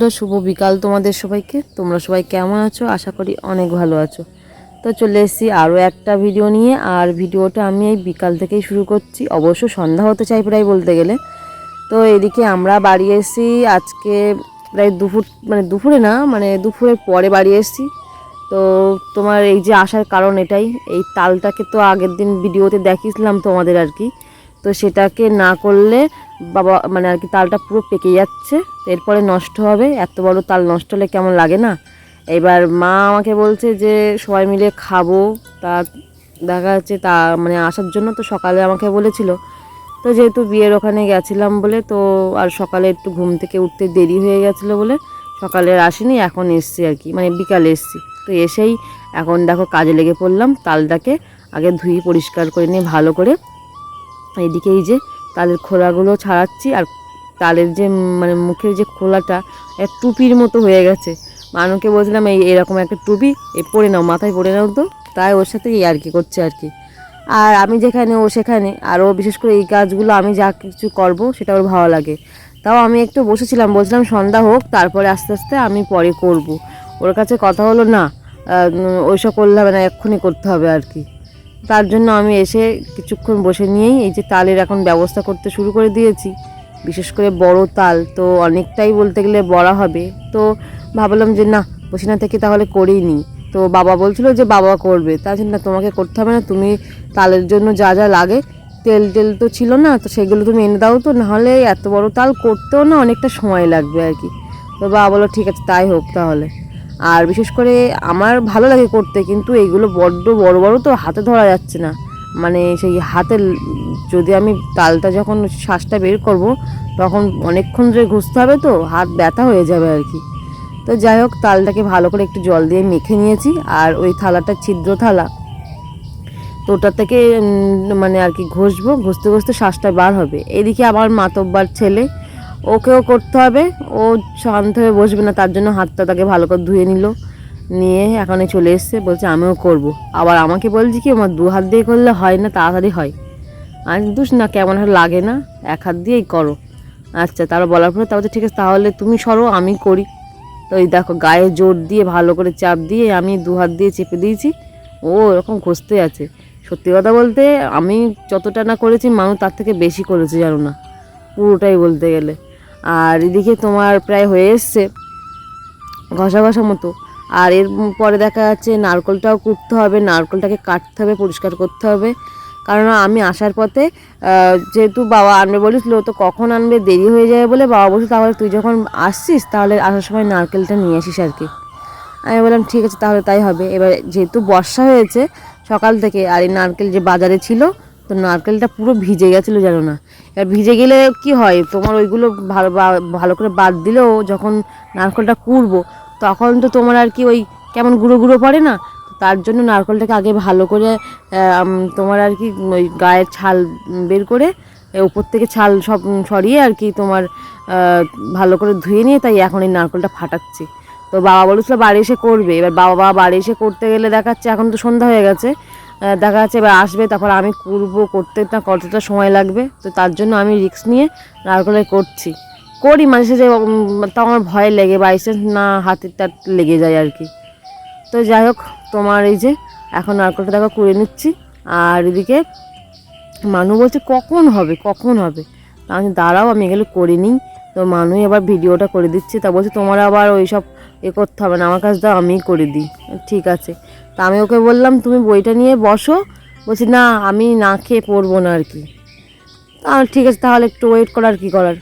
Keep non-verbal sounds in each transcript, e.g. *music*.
বন্ধুরা শুভ বিকাল তোমাদের সবাইকে। তোমরা সবাই কেমন আছো? আশা করি অনেক ভালো আছো। তো চলে এসেছি আরও একটা ভিডিও নিয়ে। আর ভিডিওটা আমি এই বিকাল থেকেই শুরু করছি। অবশ্য সন্ধ্যা হতে চাই প্রায় বলতে গেলে। তো এদিকে আমরা বাড়ি এসেছি। আজকে প্রায় দুপুর মানে দুপুরে না মানে দুপুরের পরে বাড়ি এসেছি। তো তোমার এই যে আসার কারণ এটাই। এই তালটাকে তো আগের দিন ভিডিওতে দেখিয়েছিলাম তোমাদের আর কি। তো সেটাকে না করলে বাবা মানে আর কি তালটা পুরো পেকে যাচ্ছে এরপরে নষ্ট হবে। এত বড় তাল নষ্ট হলে কেমন লাগে না? এবার মা আমাকে বলছে যে, সবাই মিলে খাব। তা দেখা যাচ্ছে তা মানে আসার জন্য তো সকালে আমাকে বলেছিল। তো যেহেতু বিয়ের ওখানে গেছিলাম বলে, তো আর সকালে একটু ঘুম থেকে উঠতে দেরি হয়ে গেছিল বলে সকালে আসিনি, এখন এসছি আর কি মানে বিকালে এসছি। তো এসেই এখন দেখো কাজে লেগে পড়লাম তালটাকে, আগে ধুয়ে পরিষ্কার করে নিয়ে ভালো করে এইদিকে এই যে তালের খোলাগুলো ছাড়াচ্ছি আর তালের যে মানে মুখের যে খোলাটা এক টুপির মতো হয়ে গেছে। মানুকে বলছিলাম, এই এরকম একটা টুপি, এই পরে নাও, মাথায় পরে নাও তো। তাই ওর সাথে এই আর কি করছে আর কি। আর আমি যেখানে, ও সেখানে। আর ও বিশেষ করে এই কাজগুলো আমি যা কিছু করব, সেটা ওর ভালো লাগে। তাও আমি একটু বসেছিলাম, বলছিলাম, সন্ধ্যা হোক, তারপরে আস্তে আস্তে আমি পরে করব। ওর কাছে কথা হলো, না ওইসব করলে হবে না, এক্ষুনি করতে হবে আর কি। তার জন্য আমি এসে কিছুক্ষণ বসে নিয়েই এই যে তালের এখন ব্যবস্থা করতে শুরু করে দিয়েছি। বিশেষ করে বড় তাল তো অনেকটাই বলতে গেলে বড়া হবে। তো ভাবলাম যে না বসে না থেকে তাহলে করেই নিই। তো বাবা বলছিল যে বাবা করবে। জন্য না, তোমাকে করতে হবে না, তুমি তালের জন্য যা যা লাগে, তেল টেল তো ছিল না, তো সেগুলো তুমি এনে দাও তো, নাহলে এত বড় তাল করতেও না অনেকটা সময় লাগবে আর কি। তো বাবা বলো ঠিক আছে, তাই হোক তাহলে। আর বিশেষ করে আমার ভালো লাগে করতে, কিন্তু এইগুলো বড্ড বড় বড় তো হাতে ধরা যাচ্ছে না। মানে সেই হাতে যদি আমি তালটা যখন শ্বাসটা বের করব, তখন অনেকক্ষণ ধরে ঘুষতে হবে তো, হাত ব্যথা হয়ে যাবে আর কি। তো যাই হোক, তালটাকে ভালো করে একটু জল দিয়ে মেখে নিয়েছি, আর ওই থালাটা ছিদ্র থালা। তো ওটা থেকে মানে আর কি ঘষবো, ঘষতে ঘষতে শ্বাসটা বার হবে। এদিকে আমার মাতব্বার ছেলে ওকেও করতে হবে। ও শান্ত হয়ে বসবে না, তার জন্য হাতটা তাকে ভালো করে ধুয়ে নিল। নিয়ে এখানে চলে এসছে, বলছে, আমিও করব। আবার আমাকে বলছি কি, আমার দু হাত দিয়ে করলে হয় না, তাড়াতাড়ি হয়। আমি দুস না, কেমন আর লাগে না, এক হাত দিয়েই করো। আচ্ছা তারা বলার পরে তা বলছে, ঠিক আছে, তাহলে তুমি সরো, আমি করি। তো এই দেখো, গায়ে জোর দিয়ে, ভালো করে চাপ দিয়ে, আমি দু হাত দিয়ে চেপে দিয়েছি। ও এরকম ঘষতে আছে। সত্যি কথা বলতে, আমি যতটা না করেছি, মানুষ তার থেকে বেশি করেছে, জানো না। পুরোটাই বলতে গেলে। আর এদিকে তোমার প্রায় হয়ে এসছে ঘষা ঘষা মতো। আর এর পরে দেখা যাচ্ছে নারকলটাও কুটতে হবে, নারকলটাকে কাটতে হবে, পরিষ্কার করতে হবে। কারণ আমি আসার পথে যেহেতু বাবা আনবে বলেছিল, তো কখন আনবে দেরি হয়ে যাবে বলে বাবা বলছে তাহলে তুই যখন আসছিস, তাহলে আসার সময় নারকেলটা নিয়ে আসিস আর কি। আমি বললাম, ঠিক আছে, তাহলে তাই হবে। এবার যেহেতু বর্ষা হয়েছে সকাল থেকে, আর এই নারকেল যে বাজারে ছিল তো নারকেলটা পুরো ভিজে গেছিল জানো না। এবার ভিজে গেলে কি হয়? তোমার ওইগুলো ভালো ভালো করে বাদ দিলেও যখন নারকেলটা কুড়বো, তখন তো তোমার আর কি ওই কেমন গুঁড়ো গুঁড়ো পড়ে না? তার জন্য নারকেলটাকে আগে ভালো করে তোমার আর কি ওই গায়ের ছাল বের করে উপর থেকে ছাল সব সরিয়ে আর কি তোমার ভালো করে ধুয়ে নিয়ে তাই এখন এই নারকেলটা ফাটাচ্ছি। তো বাবা বলেছিল বাড়ি এসে করবে। এবার বাবা বাড়ি এসে করতে গেলে দেখাচ্ছে এখন তো সন্ধ্যা হয়ে গেছে। দেখা যাচ্ছে এবার আসবে তারপর আমি করব করতে না কতটা সময় লাগবে তো তার জন্য আমি রিস্ক নিয়ে নারকেলে করছি। করি মাঝে সাঝে উম, তো আমার ভয় লেগে বাইচান্স না হাতের টাত লেগে যায় আর কি। তো যাই হোক তোমার এই যে এখন নারকেলটা দেখো করে নিচ্ছি আর এদিকে মানু বলছে কখন হবে? কখন হবে? তা আমি দাঁড়াও আমি এগুলো করে নিই। তো মানু এবার ভিডিওটা করে দিচ্ছে তা বলছে তোমার আবার ওই সব এ করতে হবে না আমার কাছে দাও আমিই করে দিই। ঠিক আছে। তা আমি ওকে বললাম, তুমি বইটা নিয়ে বসো। বলছি, না, আমি না খেয়ে পড়ব না আর কি। তাহলে ঠিক আছে, তাহলে একটু ওয়েট করার কি করার।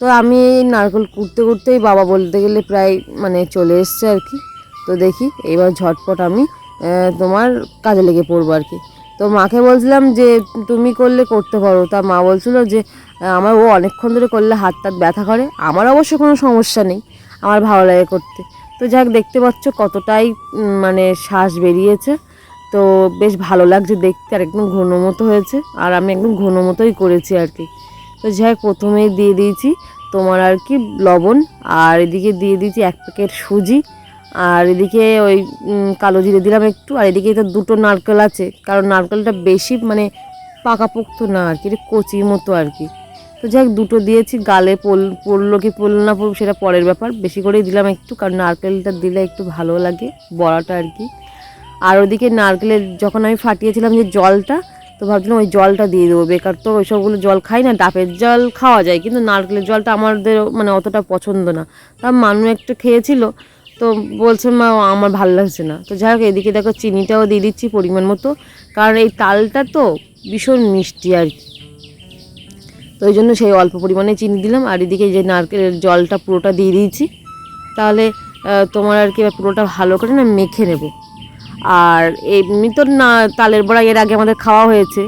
তো আমি এই নারকেল কুড়তে কুড়তেই বাবা বলতে গেলে প্রায় মানে চলে এসছে আর কি। তো দেখি, এবার ঝটপট আমি তোমার কাজে লেগে পড়ব আর কি। তো মাকে বলছিলাম যে, তুমি করলে করতে পারো। তা মা বলছিল যে আমার ও অনেকক্ষণ ধরে করলে হাত টাত ব্যথা করে। আমার অবশ্য কোনো সমস্যা নেই, আমার ভালো লাগে করতে। তো যাক, দেখতে পাচ্ছ কতটাই মানে শ্বাস বেরিয়েছে। তো বেশ ভালো লাগছে দেখতে, আর একদম ঘন মতো হয়েছে। আর আমি একদম ঘন মতোই করেছি আর কি। তো যাই প্রথমেই দিয়ে দিয়েছি তোমার আর কি লবণ, আর এদিকে দিয়ে দিয়েছি এক প্যাকেট সুজি, আর এদিকে ওই কালো জিরে দিলাম একটু, আর এদিকে তো দুটো নারকেল আছে। কারণ নারকেলটা বেশি মানে পাকাপোক্ত না আর কি কচির মতো আর কি। তো যাই দুটো দিয়েছি, গালে পল, পড়ল কি পড়ল না পড়ল সেটা পরের ব্যাপার। বেশি করেই দিলাম একটু, কারণ নারকেলটা দিলে একটু ভালো লাগে, বড়াটা আর কি। আর ওদিকে নারকেলের যখন আমি ফাটিয়েছিলাম যে জলটা, তো ভাবছিলাম ওই জলটা দিয়ে দেবো, বেকার তো ওই সবগুলো জল খাই না, ডাবের জল খাওয়া যায়, কিন্তু নারকেলের জলটা আমাদের মানে অতটা পছন্দ না। তা মানু একটু খেয়েছিল, তো বলছে, মা, আমার ভালো লাগছে না। তো যাই হোক, এদিকে দেখো, চিনিটাও দিয়ে দিচ্ছি পরিমাণ মতো, কারণ এই তালটা তো ভীষণ মিষ্টি আর কি। তো ওই জন্য সেই অল্প পরিমাণে চিনি দিলাম। আর এদিকে যে নারকেলের জলটা পুরোটা দিয়ে দিয়েছি, তাহলে তোমার আর কি পুরোটা ভালো করে না মেখে নেব। আর এমনি তো না, তালের বড়া এর আগে আমাদের খাওয়া হয়েছে,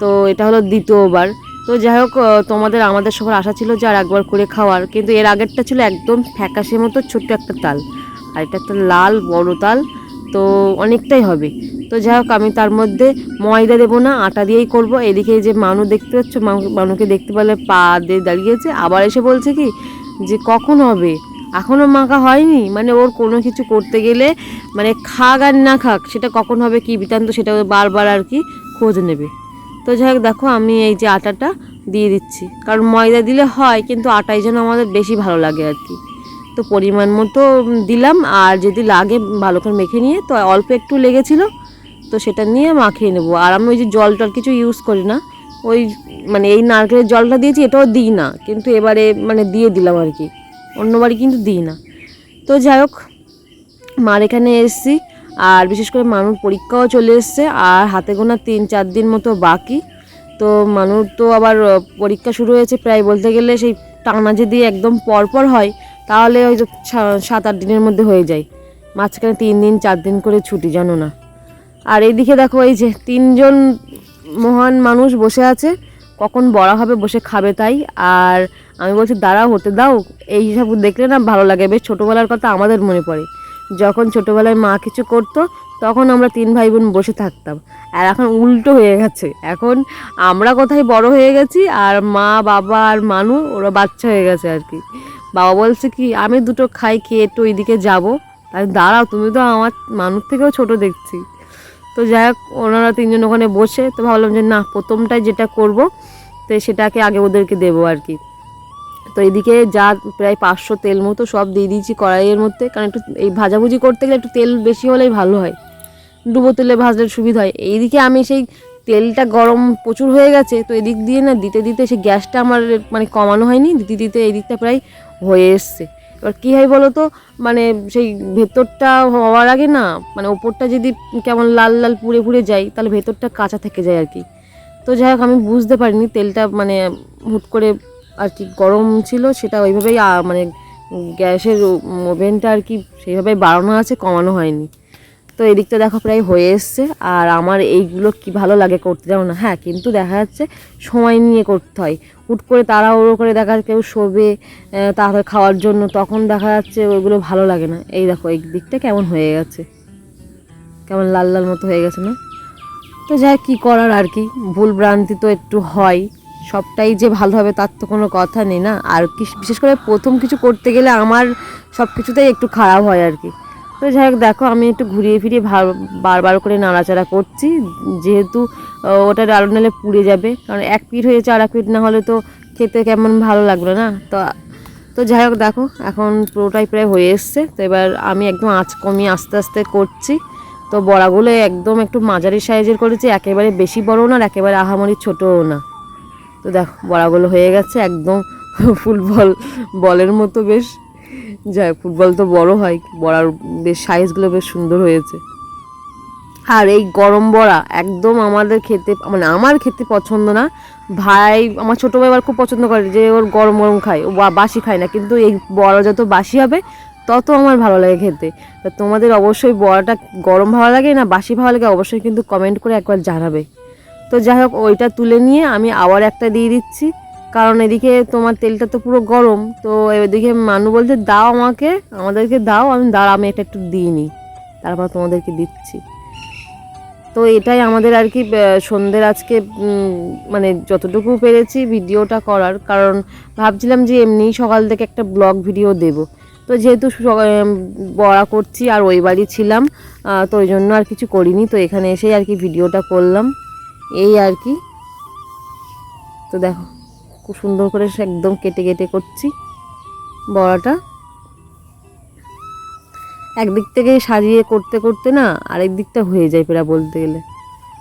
তো এটা হলো দ্বিতীয়বার। তো যাই হোক তোমাদের, আমাদের সবার আশা ছিল যে আর একবার করে খাওয়ার, কিন্তু এর আগেরটা ছিল একদম ফ্যাকাশে মতো ছোট্ট একটা তাল। আর এটা একটা লাল বড় তাল, তো অনেকটাই হবে। তো যাই হোক আমি তার মধ্যে ময়দা দেবো না, আটা দিয়েই করব। এদিকে যে মানু দেখতে পাচ্ছ, মানু- মানুকে দেখতে পেলে পা দিয়ে দাঁড়িয়েছে আবার এসে বলছে কি, যে কখন হবে? এখনও মাখা হয়নি? মানে ওর কোনো কিছু করতে গেলে মানে খাক আর না খাক, সেটা কখন হবে, কি বৃত্তান্ত, সেটা বারবার আর কি খোঁজ নেবে। তো যাই হোক দেখো, আমি এই যে আটাটা দিয়ে দিচ্ছি। কারণ ময়দা দিলে হয়, কিন্তু আটাই যেন আমাদের বেশি ভালো লাগে আর কি। তো পরিমাণ মতো দিলাম, আর যদি লাগে ভালো করে মেখে নিয়ে, তো অল্প একটু লেগেছিল তো সেটা নিয়ে মাখিয়ে নেব। আর আমি ওই যে জল টল কিছু ইউজ করি না, ওই মানে এই নারকেলের জলটা দিয়েছি, এটাও দিই না, কিন্তু এবারে মানে দিয়ে দিলাম আর কি। অন্যবারই কিন্তু দিই না। তো যাই হোক, মার এখানে এসেছি, আর বিশেষ করে মানুষ পরীক্ষাও চলে এসছে, আর হাতে গোনা তিন চার দিন মতো বাকি। তো মানুষ তো আবার পরীক্ষা শুরু হয়েছে প্রায় বলতে গেলে সেই টানা যদি একদম পরপর হয়, তাহলে ওই সাত আট দিনের মধ্যে হয়ে যায়। মাঝখানে তিন দিন, চার দিন করে ছুটি, জানো না। আর এইদিকে দেখো এই যে তিনজন মহান মানুষ বসে আছে। কখন বড়া হবে বসে খাবে তাই। আর আমি বলছি, দাঁড়াও, হতে দাও। এই সব দেখলে না ভালো লাগে। বেশ ছোটোবেলার কথা আমাদের মনে পড়ে। যখন ছোটোবেলায় মা কিছু করতো, তখন আমরা তিন ভাই বোন বসে থাকতাম। আর এখন উল্টো হয়ে গেছে। এখন আমরা কোথায় বড় হয়ে গেছি, আর মা, বাবা আর মানু, ওরা বাচ্চা হয়ে গেছে আর কি। বাবা বলছে কি, আমি দুটো খাই, খেয়ে একটু ওইদিকে যাব। তাই দাঁড়াও, তুমি তো আমার মানুষ থেকেও ছোট দেখছি। তো যাই হোক ওনারা তিনজন ওখানে বসে, তো ভাবলাম যে না, প্রথমটাই যেটা করব, তো সেটাকে আগে ওদেরকে দেবো আর কি। তো এদিকে যা প্রায় পাঁচশো তেল মতো সব দিয়ে দিয়েছি কড়াইয়ের মধ্যে, কারণ একটু এই ভাজাভুজি করতে গেলে একটু তেল বেশি হলেই ভালো হয়। ডুবো তেলে ভাজলে সুবিধা হয়। এইদিকে আমি সেই তেলটা গরম প্রচুর হয়ে গেছে, তো এদিক দিয়ে না দিতে দিতে সেই গ্যাসটা আমার মানে কমানো হয়নি, দিতে দিতে এই দিকটা প্রায় হয়ে এসছে। এবার কী হয় বলো তো মানে সেই ভেতরটা হওয়ার আগে না মানে ওপরটা যদি কেমন লাল লাল পুড়ে পুড়ে যায়, তাহলে ভেতরটা কাঁচা থেকে যায় আর কি। তো যাই হোক, আমি বুঝতে পারিনি তেলটা মানে হুট করে আর কি গরম ছিল, সেটা ওইভাবেই মানে গ্যাসের ওভেনটা আর কি সেইভাবে বাড়ানো আছে, কমানো হয়নি। তো এদিকটা দেখো প্রায় হয়ে এসছে, আর আমার এইগুলো কি ভালো লাগে করতে যাব না? হ্যাঁ কিন্তু দেখা যাচ্ছে সময় নিয়ে করতে হয়। হুট করে তাড়াহুড়ো করে দেখা কেউ শোবে তাড়াতাড়ি খাওয়ার জন্য, তখন দেখা যাচ্ছে ওইগুলো ভালো লাগে না। এই দেখো, এই দিকটা কেমন হয়ে গেছে। কেমন লাল লাল মতো হয়ে গেছে না? তো যাই কী করার আর কি? ভুল ভ্রান্তি তো একটু হয়। সবটাই যে ভালো হবে তার তো কোনো কথা নেই না। আর কি, বিশেষ করে প্রথম কিছু করতে গেলে আমার সব কিছুতেই একটু খারাপ হয় আর কি। তো যাই হোক, দেখো, আমি একটু ঘুরিয়ে ফিরিয়ে বারবার করে নাড়াচাড়া করছি। যেহেতু ওটা আলু নালে পুড়ে যাবে। কারণ এক পিঠ হয়েছে আর এক পিঠ না হলে তো খেতে কেমন ভালো লাগবে না? তো তো যাই হোক, দেখো, এখন পুরোটাই প্রায় হয়ে এসছে। তো এবার আমি একদম আঁচ কমিয়ে আস্তে আস্তে করছি। তো বড়াগুলো একদম একটু মাঝারি সাইজের করেছি, একেবারে বেশি বড়ও না আর একেবারে আহামরি ছোটও না। তো দেখো, বড়াগুলো হয়ে গেছে, একদম *laughs* ফুটবল বলের মতো বেশ। যাই ফুটবল তো বড় হয়, বড়ার বেশ সাইজগুলো বেশ সুন্দর হয়েছে। আর এই গরম বড়া একদম আমাদের খেতে মানে আমার খেতে পছন্দ না। ভাই, আমার ছোটো ভাই আবার খুব পছন্দ করে যে ওর গরম গরম খায়, ও বাসি খায় না, কিন্তু এই বড়া যত বাসি হবে, তত আমার ভালো লাগে খেতে। তা তোমাদের অবশ্যই বড়াটা গরম ভালো লাগে না বাসি ভালো লাগে, অবশ্যই কিন্তু কমেন্ট করে একবার জানাবে। তো যাই হোক, ওইটা তুলে নিয়ে আমি আবার একটা দিয়ে দিচ্ছি। কারণ এদিকে তোমার তেলটা তো পুরো গরম, তো এদিকে মানু বলছে, দাও আমাকে, আমাদেরকে দাও, আমি দাঁড়া, আমি এটা একটু দিয়ে নিই তারপর তোমাদেরকে দিচ্ছি। তো এটাই আমাদের আর কি সন্ধ্যের আজকে মানে যতটুকু পেরেছি ভিডিওটা করার। কারণ ভাবছিলাম যে এমনিই সকাল থেকে একটা ব্লগ ভিডিও দেব। তো যেহেতু বড়া করছি আর ওই বাড়ি ছিলাম তো ওই জন্য আর কিছু করিনি। তো এখানে এসেই আর কি ভিডিওটা করলাম। এই আর কি। তো দেখো। খুব সুন্দর করে একদম কেটে কেটে করছি বড়াটা। একদিক থেকে সাজিয়ে করতে করতে না আরেক দিকটা হয়ে যায় প্রায় বলতে গেলে।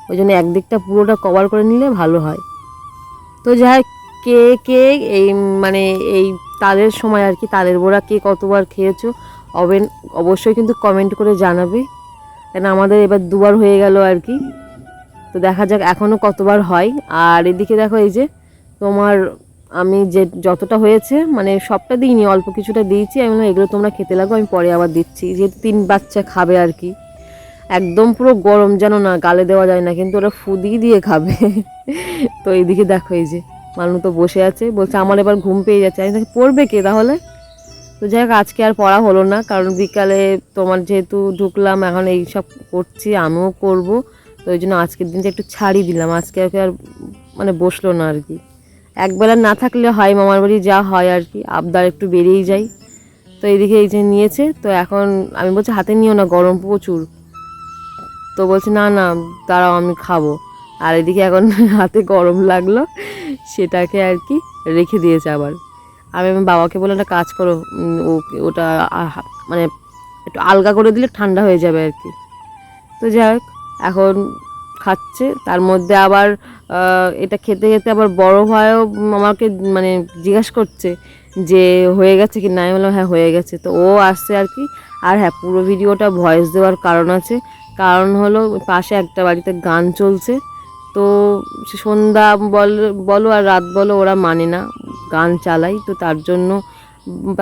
ওই জন্য একদিকটা পুরোটা কভার করে নিলে ভালো হয়। তো যাই কে কে এই মানে এই তাদের সময় আর কি তাদের বড়া কে কতবার খেয়েছো অবেন অবশ্যই কিন্তু কমেন্ট করে জানাবে। কেন আমাদের এবার দুবার হয়ে গেল আর কি। তো দেখা যাক এখনও কতবার হয়। আর এদিকে দেখো এই যে তোমার, আমি যে যতটা হয়েছে মানে সবটা দিইনি, অল্প কিছুটা দিয়েছি। আমি এগুলো তোমরা খেতে লাগো, আমি পরে আবার দিচ্ছি। যেহেতু তিন বাচ্চা খাবে আর কি। একদম পুরো গরম যেন না, গালে দেওয়া যায় না, কিন্তু ওরা ফুদি দিয়ে খাবে। *laughs* তো এইদিকে দেখো, এই যে মানু তো বসে আছে, বলছে, আমার এবার ঘুম পেয়ে যাচ্ছে। আমি তাকে পড়বে কে তাহলে? তো যাই হোক, আজকে আর পড়া হলো না, কারণ বিকালে তোমার যেহেতু ঢুকলাম, এখন এই সব করছি, আমিও করব। তো ওই জন্য আজকের দিনটা একটু ছাড়ি দিলাম। আজকে আর মানে বসল না আর কি। একবেলা না থাকলে হয় মামার বাড়ি যা হয় আর কি, আবদার একটু বেরিয়েই যায়। তো এইদিকে এই যে নিয়েছে, তো এখন আমি বলছি হাতে নিও না, গরম প্রচুর। তো বলছে, না না, দাঁড়াও, আমি খাব। আর এদিকে এখন *laughs* হাতে গরম লাগল, সেটাকে আর কি রেখে দিয়েছে আবার। আমি আমার বাবাকে বলে, একটা কাজ করো ও, ওটা মানে একটু আলগা করে দিলে ঠান্ডা হয়ে যাবে আর কি। তো যাই হোক, এখন খাচ্ছে, তার মধ্যে আবার এটা খেতে খেতে আবার বড় ভাইও আমাকে মানে জিজ্ঞাসা করছে যে হয়ে গেছে কি না? আমি বললাম হ্যাঁ হয়ে গেছে। তো ও আসছে আর কি। আর হ্যাঁ পুরো ভিডিওটা ভয়েস দেওয়ার কারণ আছে। কারণ হলো, পাশে একটা বাড়িতে গান চলছে। তো সন্ধ্যা বল, বলো আর রাত বলো ওরা মানে না, গান চালাই তো তার জন্য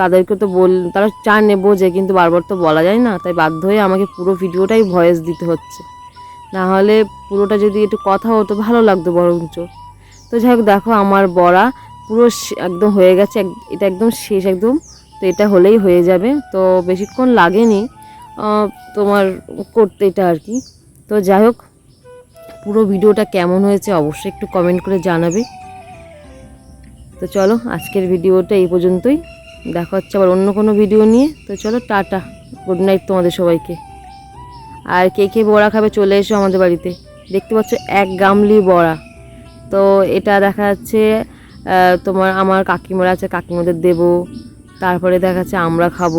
তাদেরকে তো বল, তারা জানে, বোঝে, কিন্তু বারবার তো বলা যায় না। তাই বাধ্য হয়ে আমাকে পুরো ভিডিওটাই ভয়েস দিতে হচ্ছে। না হলে পুরোটা যদি একটু কথা হতো, ভালো লাগতো বরঞ্চ। তো যাই হোক, দেখো আমার বড়া পুরো একদম হয়ে গেছে এটা একদম শেষ একদম। তো এটা হলেই হয়ে যাবে। তো বেশিক্ষণ লাগেনি তোমার করতে এটা আর কি। তো যাই হোক, পুরো ভিডিওটা কেমন হয়েছে অবশ্যই একটু কমেন্ট করে জানাবে। তো চলো, আজকের ভিডিওটা এই পর্যন্তই। দেখা হচ্ছে আবার অন্য কোনো ভিডিও নিয়ে। তো চলো, টাটা। গুড নাইট তোমাদের সবাইকে। আর কে কে বড়া খাবে চলে এসো আমাদের বাড়িতে। দেখতে পাচ্ছ এক গামলি বড়া। তো এটা দেখা যাচ্ছে তোমার আমার কাকিমারা আছে, কাকিমাদের দেব। তারপরে দেখা যাচ্ছে আমরা খাব।